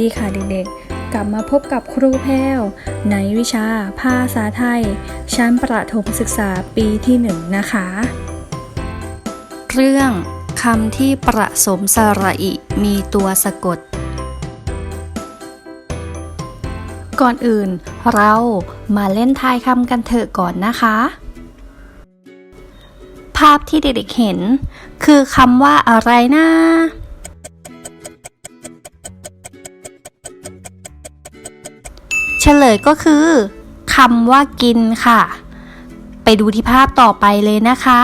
ดีค่ะเด็กๆ กลับมาพบกับครูแพรวในวิชาภาษาไทย ชั้นประถมศึกษาปีที่หนึ่งนะคะ เรื่องคำที่ประสมสระอิมีตัวสะกด ก่อนอื่นเรามาเล่นทายคำกันเถอะก่อนนะคะ ภาพที่เด็กๆเห็น คือคำว่าอะไรนะเลยก็คือคำว่ากินค่ะ ไปดูที่ภาพต่อไปเลยนะคะ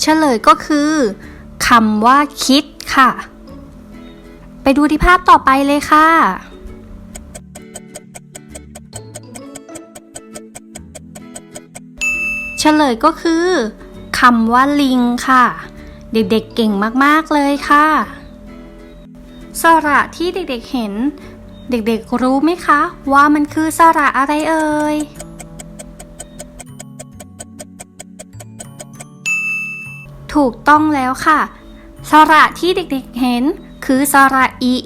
เฉลยก็คือคำว่าคิดค่ะ ไปดูที่ภาพต่อไปเลยค่ะ เฉลยก็คือคำว่าลิงค่ะ เด็กๆเก่งมากๆเลยค่ะ สระที่เด็กๆเห็น เด็กๆรู้ไหมคะ ว่ามันคือสระอะไรเอ่ยถูกต้องแล้วค่ะ สระที่เด็กๆเห็นคือสระอิ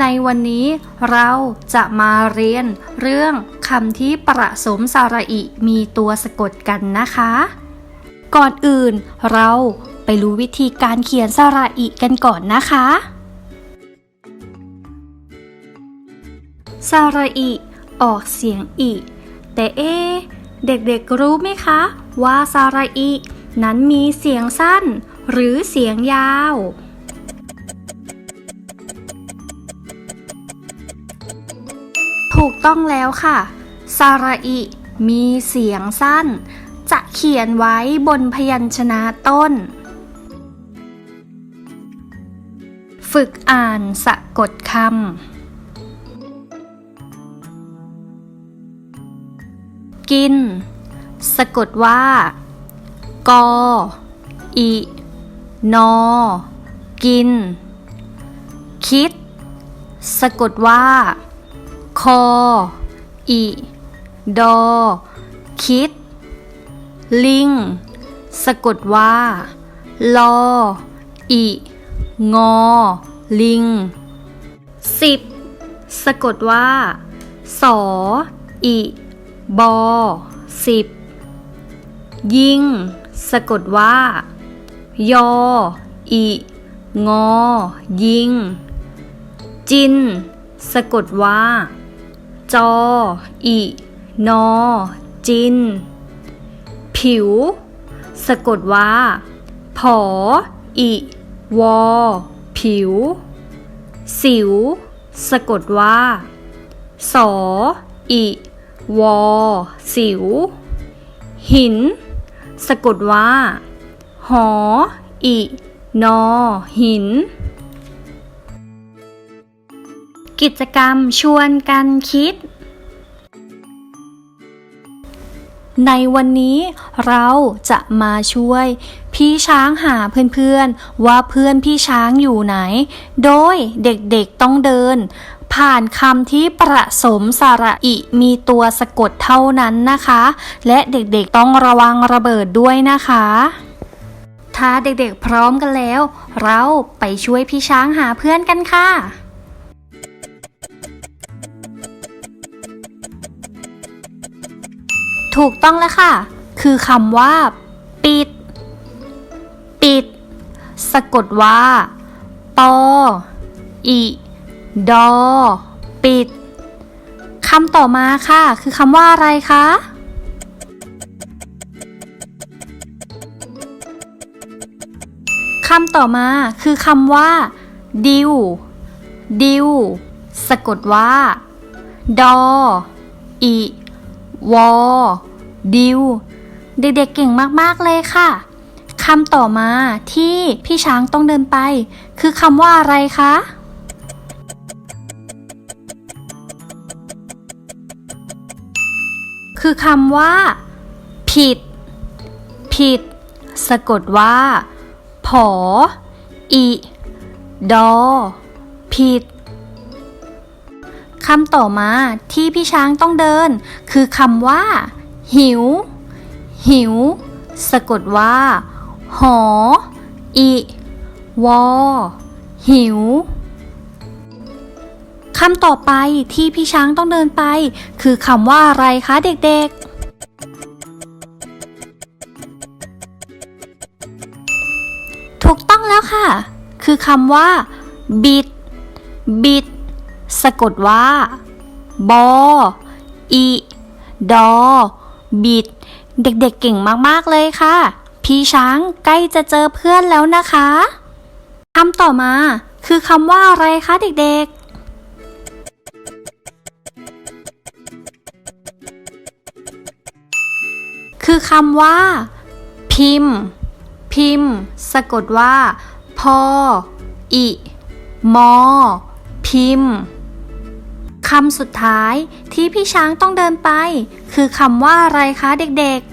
ในวันนี้เราจะมาเรียนเรื่องคำที่ประสมสระอิมีตัวสะกดกันนะคะ ก่อนอื่นเรา รู้วิธีการเขียนสระอิกันก่อนนะคะ สระอิออกเสียงอิแต่เอ๊เด็กๆรู้ไหมคะ ว่าสระอินั้นมีเสียงสั้น หรือเสียงยาว ถูกต้องแล้วค่ะ สระอิมีเสียงสั้น จะเขียนไว้บนพยัญชนะต้น ฝึกอ่านสะกดคำ กิน สะกดว่า กอ อิ นอ กิน คิด สะกดว่า คอ อิ ดอ คิด ลิง สะกดว่า ลอ อิ งอ ลิงสิบสะกดว่า สอ อิ บอสิบยิง สะกดว่า ยอ อิ งอ ยิง จิน สะกดว่า จอ อิ นอ จิน ผิว สะกดว่า ผอ อิ วอ ผิว สิว สะกดว่า สอ อิ วอ สิว หิน สะกดว่า หอ อิ นอ หิน กิจกรรมชวนกันคิด ในวันนี้เราจะมาช่วย พี่ช้างหาเพื่อนๆ ว่าเพื่อนพี่ช้างอยู่ไหน โดยเด็กๆต้องเดิน ผ่านคำที่ประสมสระอิมีตัวสะกดเท่านั้นนะคะ และเด็กๆต้องระวังระเบิดด้วยนะคะถ้าเด็กๆพร้อมกันแล้ว เราไปช่วยพี่ช้างหาเพื่อนกันค่ะ ถูกต้องแล้วค่ะ คือคำว่า ปิด ปิด สะกดว่า ปอ อิ ดอ ปิดคำต่อมาค่ะ คือคำว่าอะไรคะ คำต่อมาคือคำว่า ดิว ดิว สะกดว่า ดอ อิ วอ ดิว เด็กๆเก่งมากๆเลยค่ะคำต่อมาที่พี่ช้างต้องเดินไป คือคำว่าอะไรคะ คือคำว่า ผิด ผิด สะกดว่า ผอ อิ ดอ ผิดคำต่อมาที่พี่ช้างต้องเดิน คือคำว่า หิว หิว สะกดว่า หอ อิ วอ หิวคำต่อไปที่พี่ช้างต้องเดินไป คือคำว่าอะไรคะเด็กๆ ถูกต้องแล้วค่ะ คือคำว่า บิด บิด สะกดว่า บอ อี ดอ บิด เด็กๆเก่งมากๆเลยค่ะ พี่ช้างใกล้จะเจอเพื่อนแล้วนะคะคำต่อมาคือคำว่าอะไรคะเด็กๆ คือคำว่า พิมพ์ พิมพ์ สะกดว่าพออิมอ พิมพ์ คำสุดท้ายที่พี่ช้างต้องเดินไป คือคำว่าอะไรคะเด็กๆ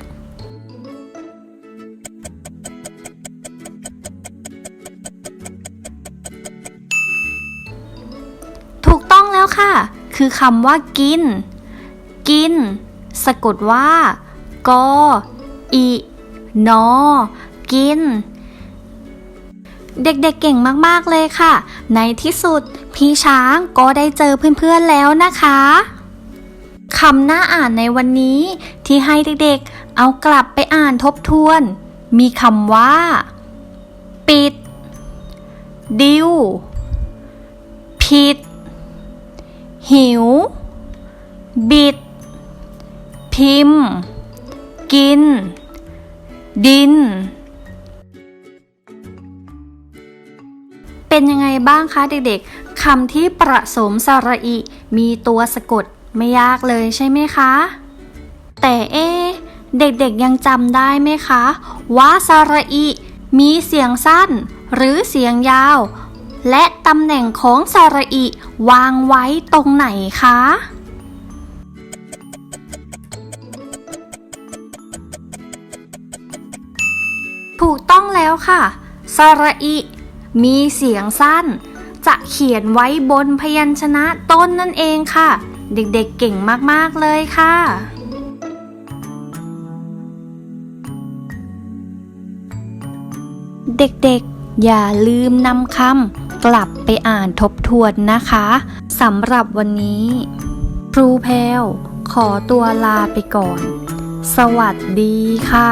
ถูกต้องแล้วค่ะ คือคำว่ากิน กิน สะกดว่ากออินอ กิน เด็กๆเก่งมากๆเลยค่ะ ในที่สุด พี่ช้างก็ได้เจอเพื่อนๆแล้วนะคะคำหน้าอ่านในวันนี้ที่ให้เด็กๆ เอากลับไปอ่านทบทวน มีคำว่า ปิด ดิว ผิด หิว บิด พิมพ์ กิน ดิน เป็นยังไงบ้างคะเด็กๆคำที่ประสมสระอิ มีตัวสะกดไม่ยากเลยใช่ไหมคะ แต่เอ๊เด็กๆยังจำได้ไหมคะว่าสระอิ มีเสียงสั้น หรือเสียงยาว และตำแหน่งของสระอิ วางไว้ตรงไหนคะถูกต้องแล้วค่ะสระอิ มีเสียงสั้น จะเขียนไว้บนพยัญชนะต้นนั่นเองค่ะ เด็กๆเก่งมากๆเลยค่ะเด็กๆ อย่าลืมนำคำกลับไปอ่านทบทวนนะคะสำหรับวันนี้ ครูแพลวขอตัวลาไปก่อน สวัสดีค่ะ